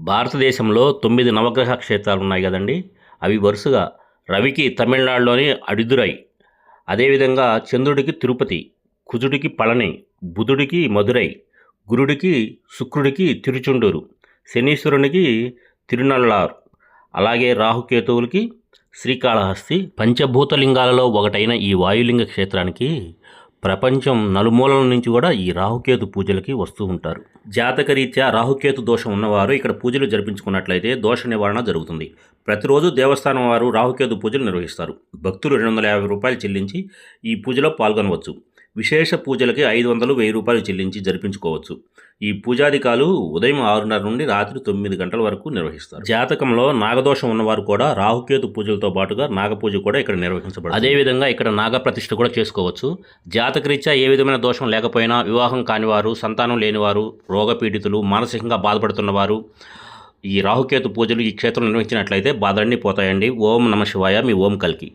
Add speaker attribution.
Speaker 1: భారతదేశంలో తొమ్మిది నవగ్రహ క్షేత్రాలు ఉన్నాయి కదండి. అవి వరుసగా రవికి తమిళనాడులోని అడిదురై అదేవిధంగా చంద్రుడికి తిరుపతి కుజుడికి పళని బుధుడికి మధురై గురుడికి శుక్రుడికి తిరుచుండూరు శనీశ్వరునికి తిరునల్లారు అలాగే రాహుకేతువులకి శ్రీకాళహస్తి పంచభూతలింగాలలో ఒకటైన ఈ వాయులింగ క్షేత్రానికి ప్రపంచం నలుమూలల నుంచి కూడా ఈ రాహుకేతు పూజలకి వస్తూ ఉంటారు. జాతకరీత్యా రాహుకేతు దోషం ఉన్నవారు ఇక్కడ పూజలు జరిపించుకున్నట్లయితే దోష నివారణ జరుగుతుంది. ప్రతిరోజు దేవస్థానం వారు రాహుకేతు పూజలు నిర్వహిస్తారు. భక్తులు రెండు వందల యాభై రూపాయలు చెల్లించి ఈ పూజలో పాల్గొనవచ్చు. విశేష పూజలకి ఐదు వందలు వెయ్యి రూపాయలు చెల్లించి జరిపించుకోవచ్చు. ఈ పూజాధికాలు ఉదయం ఆరున్నర నుండి రాత్రి తొమ్మిది గంటల వరకు నిర్వహిస్తారు. జాతకంలో నాగదోషం ఉన్నవారు కూడా రాహుకేతు పూజలతో పాటుగా నాగపూజ కూడా ఇక్కడ నిర్వహించబడుతుంది. అదేవిధంగా ఇక్కడ నాగప్రతిష్ఠ కూడా చేసుకోవచ్చు. జాతకరీత్యా ఏ విధమైన దోషం లేకపోయినా వివాహం కానివారు సంతానం లేనివారు రోగపీడితులు మానసికంగా బాధపడుతున్నవారు ఈ రాహుకేతు పూజలు ఈ క్షేత్రం నిర్వహించినట్లయితే బాధలన్నీ పోతాయండి. ఓం నమ శివాయ. మీ ఓం కల్కి.